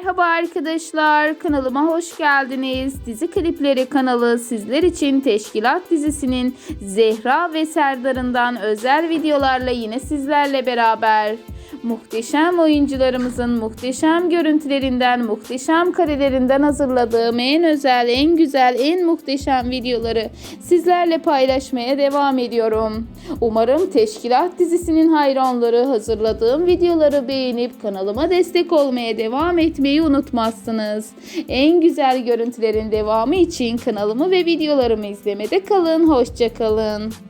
Merhaba arkadaşlar, kanalıma hoş geldiniz. Dizi Klipleri kanalı sizler için Teşkilat dizisinin Zehra ve Serdar'ından özel videolarla yine sizlerle beraber. Muhteşem oyuncularımızın muhteşem görüntülerinden, muhteşem karelerinden hazırladığım en özel, en güzel, en muhteşem videoları sizlerle paylaşmaya devam ediyorum. Umarım Teşkilat dizisinin hayranları hazırladığım videoları beğenip kanalıma destek olmaya devam etmeyi unutmazsınız. En güzel görüntülerin devamı için kanalımı ve videolarımı izlemede kalın. Hoşçakalın.